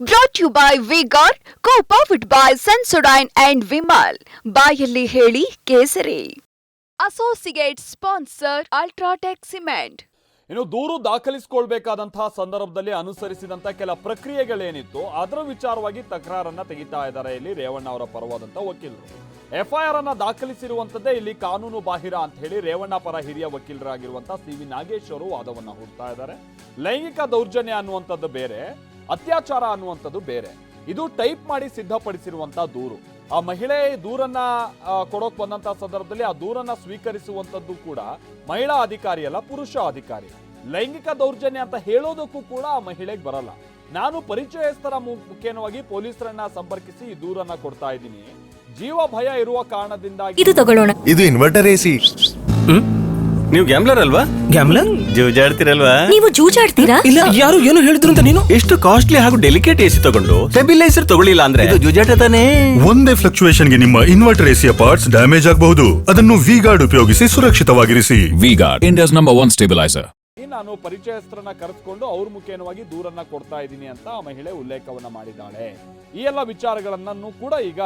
Brought you by V Guard co powered by Sensodyne and Vimal ಬಾಯಲ್ಲಿ ಹೇಳಿ ಕೇಸರಿ. Associate sponsor UltraTech cement ಇನ್ನು ದೂರು ದಾಖಲಿಸಿಕೊಳ್ಬೇಕಾದಂತಹ ಸಂದರ್ಭದಲ್ಲಿ ಅನುಸರಿಸಿದಂತಹ ಕೆಲ ಪ್ರಕ್ರಿಯೆಗಳೇನಿತ್ತು ಅದರ ವಿಚಾರವಾಗಿ ತಕರಾರನ್ನ ತೆಗಿತಾ ಇದ್ದಾರೆ. ಇಲ್ಲಿ ರೇವಣ್ಣ ಅವರ ಪರವಾದಂತಹ ವಕೀಲರು. ಎಫ್ಐಆರ್ ಅನ್ನ ದಾಖಲಿಸಿರುವಂತದ್ದೇ ಇಲ್ಲಿ ಕಾನೂನು ಬಾಹಿರ ಅಂತ ಹೇಳಿ ರೇವಣ್ಣ ಪರ ಹಿರಿಯ ವಕೀಲರಾಗಿರುವಂತಹ ಸಿ ವಿ ನಾಗೇಶ್ ಅವರು ವಾದವನ್ನ ಹೂಡ್ತಾ ಇದ್ದಾರೆ. ಲೈಂಗಿಕ ದೌರ್ಜನ್ಯ ಅನ್ನುವಂಥದ್ದು ಬೇರೆ. ಅತ್ಯಾಚಾರ ಅನ್ನುವಂಥದ್ದು ಬೇರೆ. ಇದು ಟೈಪ್ ಮಾಡಿ ಸಿದ್ಧಪಡಿಸಿರುವಂಥ ದೂರು. ಆ ಮಹಿಳೆ ದೂರನ್ನ ಕೊಡೋಕೆ ಕೊಡೋಕ್ ಬಂದಂತ ಸಂದರ್ಭದಲ್ಲಿ ಆ ದೂರನ್ನ ಸ್ವೀಕರಿಸುವಂತದ್ದು ಕೂಡ ಮಹಿಳಾ ಅಧಿಕಾರಿ ಅಲ್ಲ ಪುರುಷ ಅಧಿಕಾರಿ. ಲೈಂಗಿಕ ದೌರ್ಜನ್ಯ ಅಂತ ಹೇಳೋದಕ್ಕೂ ಕೂಡ ಆ ಮಹಿಳೆಗೆ ಬರಲ್ಲ. ನಾನು ಪರಿಚಯಸ್ಥರ ಮುಖ್ಯವಾಗಿ ಪೊಲೀಸರನ್ನ ಸಂಪರ್ಕಿಸಿ ಈ ದೂರನ್ನ ಕೊಡ್ತಾ ಇದ್ದೀನಿ. ಜೀವ ಭಯ ಇರುವ ಕಾರಣದಿಂದಾಗಿ ಇದು ತಗೊಳ್ಳೋಣ. ಇದು ಇನ್ವರ್ಟರ್ ಎಸಿ ನೀವು ಗ್ಯಾಮ್ಲರ್ ಅಲ್ವಾ? ಗ್ಯಾಮ್ಲರ್ ಜೂಜಾಡ್ತಿರಲ್ವಾ? ನೀವು ಜೂಜಾಡ್ತೀರಾ? ಇಲ್ಲ ಯಾರು ಏನು ಹೇಳಿದ್ರು ಅಂತ ನೀನು? ಎಷ್ಟು ಕಾಸ್ಟ್ಲಿ ಹಾಗೂ ಡೆಲಿಕೇಟ್ ಎಸಿ ತಗೊಂಡು ಸ್ಟೆಬಿಲೈಸರ್ ತಗೊಳ್ಳಿಲ್ಲ ಅಂದ್ರೆ? ಇದು ಜೂಜಾಟ ತಾನೇ. ಒಂದೇ ಫ್ಲಕ್ಚುಯೇಷನ್ಗೆ ನಿಮ್ಮ ಇನ್ವರ್ಟರ್ ಎಸಿಯ ಪಾರ್ಟ್ಸ್ ಡ್ಯಾಮೇಜ್ ಆಗಬಹುದು. ಅದನ್ನು ವಿ ಗಾರ್ಡ್ ಉಪಯೋಗಿಸಿ ಸುರಕ್ಷಿತವಾಗಿರಿಸಿ. V Guard India's number 1 stabiliser ನಾನು ಪರಿಚಯಸ್ಥರನ್ನ ಕರೆದುಕೊಂಡು ಅವ್ರ ಮುಖೇನವಾಗಿ ದೂರನ್ನ ಕೊಡ್ತಾ ಇದ್ದೀನಿ ಅಂತ ಆ ಮಹಿಳೆ ಉಲ್ಲೇಖವನ್ನ ಮಾಡಿದ್ದಾಳೆ. ಈ ಎಲ್ಲ ವಿಚಾರಗಳನ್ನೂ ಕೂಡ ಈಗ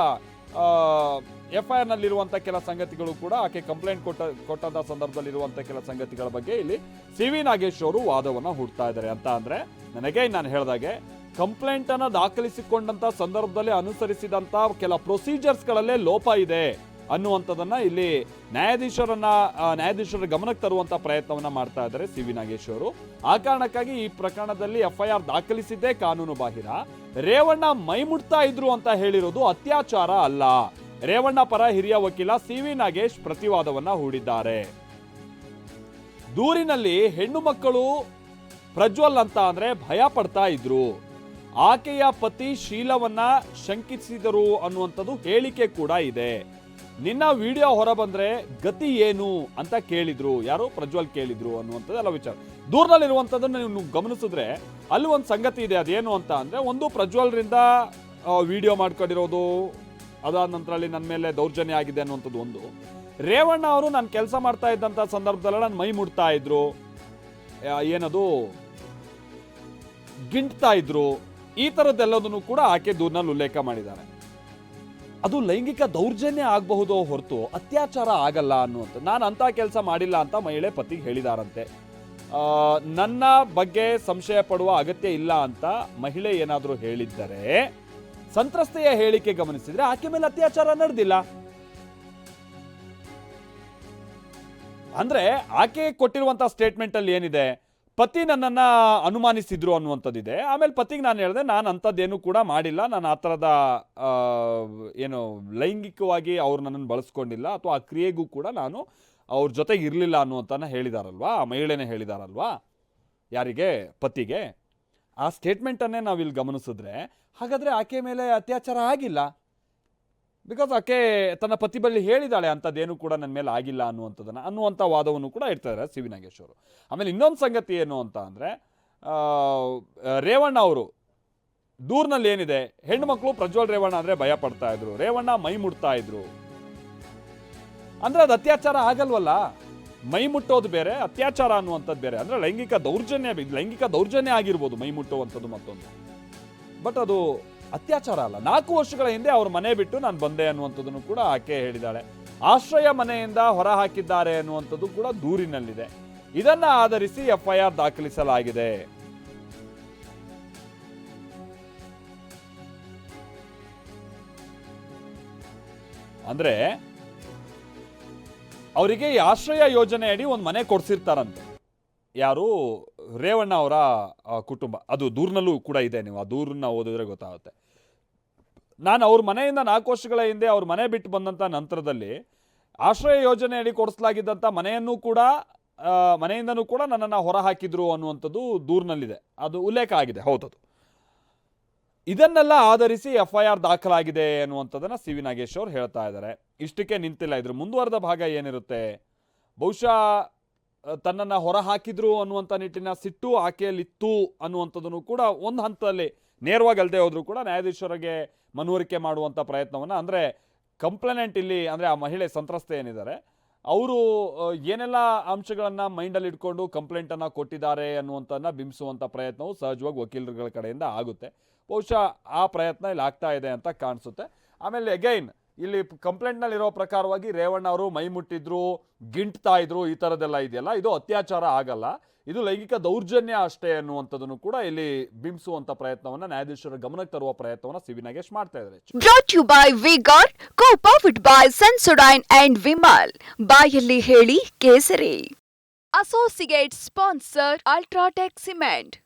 ಎಫ್ ಐ ಆರ್ನಲ್ಲಿರುವಂಥ ಕೆಲ ಸಂಗತಿಗಳು ಕೂಡ ಆಕೆ ಕಂಪ್ಲೇಂಟ್ ಕೊಟ್ಟ ಕೊಟ್ಟಂಥ ಸಂದರ್ಭದಲ್ಲಿರುವಂಥ ಕೆಲ ಸಂಗತಿಗಳ ಬಗ್ಗೆ ಇಲ್ಲಿ ಸಿ ವಿ ನಾಗೇಶ್ ಅವರು ವಾದವನ್ನು ಹೂಡ್ತಾ ಇದ್ದಾರೆ ಅಂತ ಅಂದರೆ ನನಗೆ ನಾನು ಹೇಳಿದಾಗೆ ಕಂಪ್ಲೇಂಟನ್ನು ದಾಖಲಿಸಿಕೊಂಡಂಥ ಸಂದರ್ಭದಲ್ಲಿ ಅನುಸರಿಸಿದಂತ ಕೆಲ ಪ್ರೊಸೀಜರ್ಸ್ಗಳಲ್ಲೇ ಲೋಪ ಇದೆ ಅನ್ನುವಂಥದ್ದನ್ನು ಇಲ್ಲಿ ನ್ಯಾಯಾಧೀಶರನ್ನ ನ್ಯಾಯಾಧೀಶರ ಗಮನಕ್ಕೆ ತರುವಂತ ಪ್ರಯತ್ನವನ್ನ ಮಾಡ್ತಾ ಇದ್ದಾರೆ ಸಿ ವಿ ನಾಗೇಶ್ ಅವರು. ಆ ಕಾರಣಕ್ಕಾಗಿ ಈ ಪ್ರಕರಣದಲ್ಲಿ ಎಫ್ಐಆರ್ ದಾಖಲಿಸಿದ್ದೇ ಕಾನೂನು ಬಾಹಿರ ರೇವಣ್ಣ ಮೈ ಮುಟ್ತಾ ಇದ್ರು ಅಂತ ಹೇಳಿರೋದು ಅತ್ಯಾಚಾರ ಅಲ್ಲ. ರೇವಣ್ಣ ಪರ ಹಿರಿಯ ವಕೀಲ ಸಿ ವಿ ನಾಗೇಶ್ ಪ್ರತಿವಾದವನ್ನ ಹೂಡಿದ್ದಾರೆ. ದೂರಿನಲ್ಲಿ ಹೆಣ್ಣು ಮಕ್ಕಳು ಪ್ರಜ್ವಲ್ ಅಂತ ಅಂದ್ರೆ ಭಯ ಪಡ್ತಾ ಇದ್ರು. ಆಕೆಯ ಪತಿ ಶೀಲವನ್ನ ಶಂಕಿಸಿದರು ಅನ್ನುವಂಥದ್ದು ಹೇಳಿಕೆ ಕೂಡ ಇದೆ. ನಿನ್ನ ವಿಡಿಯೋ ಹೊರ ಬಂದ್ರೆ ಗತಿ ಏನು ಅಂತ ಕೇಳಿದ್ರು. ಯಾರು ಪ್ರಜ್ವಲ್ ಕೇಳಿದ್ರು ಅನ್ನುವಂಥದ್ದೆಲ್ಲ ವಿಚಾರ. ದೂರದಲ್ಲಿರುವಂಥದ್ದನ್ನು ನೀವು ಗಮನಿಸಿದ್ರೆ ಅಲ್ಲಿ ಒಂದು ಸಂಗತಿ ಇದೆ. ಅದೇನು ಅಂತ ಅಂದ್ರೆ ಒಂದು ಪ್ರಜ್ವಲ್ರಿಂದ ವಿಡಿಯೋ ಮಾಡ್ಕೊಂಡಿರೋದು. ಅದಾದ ನಂತರ ಅಲ್ಲಿ ನನ್ನ ಮೇಲೆ ದೌರ್ಜನ್ಯ ಆಗಿದೆ ಅನ್ನುವಂಥದ್ದು ಒಂದು. ರೇವಣ್ಣ ಅವರು ನಾನು ಕೆಲಸ ಮಾಡ್ತಾ ಇದ್ದಂಥ ಸಂದರ್ಭದಲ್ಲ ನಾನು ಮೈ ಮುಡ್ತಾ ಇದ್ರು. ಏನದು? ಗಿಂಟ್ತಾ ಇದ್ರು. ಈ ಥರದ್ದೆಲ್ಲದನ್ನು ಕೂಡ ಆಕೆ ದೂರಿನಲ್ಲಿ ಉಲ್ಲೇಖ ಮಾಡಿದ್ದಾರೆ. ಅದು ಲೈಂಗಿಕ ದೌರ್ಜನ್ಯ ಆಗಬಹುದು ಹೊರತು ಅತ್ಯಾಚಾರ ಆಗಲ್ಲ ಅನ್ನುವಂಥ ನಾನು ಅಂತ ಕೆಲಸ ಮಾಡಿಲ್ಲ ಅಂತ ಮಹಿಳೆ ಪತಿಗೆ ಹೇಳಿದಾರಂತೆ. ನನ್ನ ಬಗ್ಗೆ ಸಂಶಯ ಪಡುವ ಅಗತ್ಯ ಇಲ್ಲ ಅಂತ ಮಹಿಳೆ ಏನಾದರೂ ಹೇಳಿದ್ದರೆ ಸಂತ್ರಸ್ತೆಯ ಹೇಳಿಕೆ ಗಮನಿಸಿದ್ರೆ ಆಕೆ ಮೇಲೆ ಅತ್ಯಾಚಾರ ನಡೆದಿಲ್ಲ. ಅಂದ್ರೆ ಆಕೆ ಕೊಟ್ಟಿರುವಂತಹ ಸ್ಟೇಟ್ಮೆಂಟ್ ಅಲ್ಲಿ ಏನಿದೆ? ಪತಿ ನನ್ನನ್ನ ಅನುಮಾನಿಸಿದ್ರು ಅನ್ನುವಂಥದ್ದಿದೆ. ಆಮೇಲೆ ಪತಿಗೆ ನಾನು ಹೇಳಿದೆ, ನಾನು ಅಂಥದ್ದೇನು ಕೂಡ ಮಾಡಿಲ್ಲ. ನಾನು ಆ ಥರದ ಏನು ಲೈಂಗಿಕವಾಗಿ ಅವ್ರು ನನ್ನನ್ನು ಬಳಸ್ಕೊಂಡಿಲ್ಲ. ಅಥವಾ ಆ ಕ್ರಿಯೆಗೂ ಕೂಡ ನಾನು ಅವ್ರ ಜೊತೆಗೆ ಇರಲಿಲ್ಲ ಅನ್ನುವಂತನ ಹೇಳಿದಾರಲ್ವಾ? ಆ ಮಹಿಳೆನೇ ಹೇಳಿದಾರಲ್ವಾ? ಯಾರಿಗೆ? ಪತಿಗೆ? ಆ ಸ್ಟೇಟ್ಮೆಂಟನ್ನೇ ನಾವಿಲ್ಲಿ ಗಮನಿಸಿದ್ರೆ, ಹಾಗಾದರೆ ಆಕೆ ಮೇಲೆ ಅತ್ಯಾಚಾರ ಆಗಿಲ್ಲ? ಬಿಕಾಸ್ ಆಕೆ ತನ್ನ ಪತಿ ಬಳಿ ಹೇಳಿದಾಳೆ, ಅಂಥದ್ದೇನು ಕೂಡ ನನ್ನ ಮೇಲೆ ಆಗಿಲ್ಲ ಅನ್ನುವಂಥದ್ದನ್ನು, ಅನ್ನುವಂಥ ವಾದವನ್ನು ಕೂಡ ಇಡ್ತಾರೆ ಸಿ ವಿ ನಾಗೇಶ್ ಅವರು. ಆಮೇಲೆ ಇನ್ನೊಂದು ಸಂಗತಿ ಏನು ಅಂತ ಅಂದರೆ ರೇವಣ್ಣ ಅವರು, ದೂರ್ನಲ್ಲಿ ಏನಿದೆ? ಹೆಣ್ಣು ಮಕ್ಕಳು ಪ್ರಜ್ವಲ್ ರೇವಣ್ಣ ಅಂದರೆ ಭಯ ಪಡ್ತಾ ಇದ್ರು, ರೇವಣ್ಣ ಮೈ ಮುಡ್ತಾ ಇದ್ರು. ಅಂದರೆ ಅದು ಅತ್ಯಾಚಾರ ಆಗಲ್ವಲ್ಲ? ಮೈ ಮುಟ್ಟೋದು ಬೇರೆ, ಅತ್ಯಾಚಾರ ಅನ್ನುವಂಥದ್ದು ಬೇರೆ. ಅಂದರೆ ಲೈಂಗಿಕ ದೌರ್ಜನ್ಯ ಲೈಂಗಿಕ ದೌರ್ಜನ್ಯ ಆಗಿರ್ಬೋದು ಮೈ ಮುಟ್ಟುವಂಥದ್ದು ಮತ್ತೊಂದು. ಬಟ್ ಅದು ಅತ್ಯಾಚಾರ ಅಲ್ಲ. ನಾಲ್ಕು ವರ್ಷಗಳ ಹಿಂದೆ ಅವ್ರ ಮನೆ ಬಿಟ್ಟು ನಾನು ಬಂದೆ ಅನ್ನುವಂಥದ್ದನ್ನು ಕೂಡ ಆಕೆ ಹೇಳಿದಾಳೆ ಆಶ್ರಯ ಮನೆಯಿಂದ ಹೊರ ಹಾಕಿದ್ದಾರೆ ಅನ್ನುವಂಥದ್ದು ಕೂಡ ದೂರಿನಲ್ಲಿದೆ. ಇದನ್ನ ಆಧರಿಸಿ ಎಫ್ಐಆರ್ ದಾಖಲಿಸಲಾಗಿದೆ. ಅಂದ್ರೆ ಅವರಿಗೆ ಆಶ್ರಯ ಯೋಜನೆ ಅಡಿ ಒಂದು ಮನೆ ಕೊಡ್ಸಿರ್ತಾರಂತೆ. ಯಾರು? ರೇವಣ್ಣ ಅವರ ಕುಟುಂಬ. ಅದು ದೂರ್ನಲ್ಲೂ ಕೂಡ ಇದೆ, ನೀವು ಆ ದೂರನ್ನ ಓದಿದ್ರೆ ಗೊತ್ತಾಗುತ್ತೆ. ನಾನು ಅವ್ರ ಮನೆಯಿಂದ ನಾಲ್ಕು ವರ್ಷಗಳ ಹಿಂದೆ ಅವ್ರ ಮನೆ ಬಿಟ್ಟು ಬಂದಂಥ ನಂತರದಲ್ಲಿ ಆಶ್ರಯ ಯೋಜನೆ ಅಡಿ ಕೊಡಿಸಲಾಗಿದ್ದಂಥ ಮನೆಯನ್ನು ಕೂಡ ಮನೆಯಿಂದನೂ ಕೂಡ ನನ್ನನ್ನು ಹೊರ ಹಾಕಿದ್ರು ಅನ್ನುವಂಥದ್ದು ದೂರ್ನಲ್ಲಿದೆ. ಅದು ಉಲ್ಲೇಖ ಆಗಿದೆ, ಹೌದದು. ಇದನ್ನೆಲ್ಲ ಆಧರಿಸಿ ಎಫ್ ಐ ಆರ್ ದಾಖಲಾಗಿದೆ ಅನ್ನುವಂಥದ್ದನ್ನು ಸಿ ವಿ ನಾಗೇಶ್ ಅವರು ಹೇಳ್ತಾ ಇದ್ದಾರೆ. ಇಷ್ಟಕ್ಕೆ ನಿಂತಿಲ್ಲ. ಇದ್ರ ಮುಂದುವರೆದ ಭಾಗ ಏನಿರುತ್ತೆ? ಬಹುಶಃ ತನ್ನನ್ನು ಹೊರ ಹಾಕಿದ್ರು ಅನ್ನುವಂಥ ನಿಟ್ಟಿನ ಸಿಟ್ಟು ಆಕೆಯಲ್ಲಿತ್ತು ಅನ್ನುವಂಥದ್ದನ್ನು ಕೂಡ ಒಂದು ಹಂತದಲ್ಲಿ ನೇರವಾಗಿ ಅಲ್ಲದೆ ಹೋದ್ರು ಕೂಡ ನ್ಯಾಯಾಧೀಶರಿಗೆ ಮನವರಿಕೆ ಮಾಡುವಂಥ ಪ್ರಯತ್ನವನ್ನು, ಅಂದರೆ ಕಂಪ್ಲೇನೆಂಟ್ ಇಲ್ಲಿ, ಅಂದರೆ ಆ ಮಹಿಳೆ ಸಂತ್ರಸ್ತೆ ಏನಿದ್ದಾರೆ ಅವರು ಏನೆಲ್ಲ ಅಂಶಗಳನ್ನು ಮೈಂಡಲ್ಲಿ ಇಟ್ಕೊಂಡು ಕಂಪ್ಲೇಂಟನ್ನು ಕೊಟ್ಟಿದ್ದಾರೆ ಅನ್ನುವಂಥದ್ದನ್ನ ಬಿಂಬಿಸುವಂಥ ಪ್ರಯತ್ನವು ಸಹಜವಾಗಿ ವಕೀಲರುಗಳ ಕಡೆಯಿಂದ ಆಗುತ್ತೆ. ಬಹುಶಃ ಆ ಪ್ರಯತ್ನ ಇಲ್ಲಿ ಆಗ್ತಾ ಇದೆ ಅಂತ ಕಾಣಿಸುತ್ತೆ. ಆಮೇಲೆ ಅಗೈನ್ ಇಲ್ಲಿ ಕಂಪ್ಲೇಂಟ್ನಲ್ಲಿ ಇರೋ ಪ್ರಕಾರವಾಗಿ ರೇವಣ್ಣ ಅವರು ಮೈ ಮುಟ್ಟಿದ್ರು, ಗಿಂಟ್ತಾ ಇದ್ರು, ಈ ಥರದ್ದೆಲ್ಲ ಇದೆಯಲ್ಲ, ಇದು ಅತ್ಯಾಚಾರ ಆಗಲ್ಲ. ಇದು ಲೈಂಗಿಕ ದೌರ್ಜನ್ಯ ಅಷ್ಟೇ ಅನ್ನುವಂಥದ್ದನ್ನು ಕೂಡ ಇಲ್ಲಿ ಬಿಂಬಿಸುವಂತ ಪ್ರಯತ್ನವನ್ನ ನ್ಯಾಯಾಧೀಶರ ಗಮನಕ್ಕೆ ತರುವ ಪ್ರಯತ್ನವನ್ನ ಸಿವಿ ನಾಗೇಶ್ ಮಾಡ್ತಾ ಇದ್ದಾರೆ. ಸನ್ಸೊಡೈನ್ ಅಂಡ್ ವಿಮಲ್ ಬಾಯಲ್ಲಿ ಹೇಳಿ ಕೇಸರಿ. Associate sponsor UltraTech cement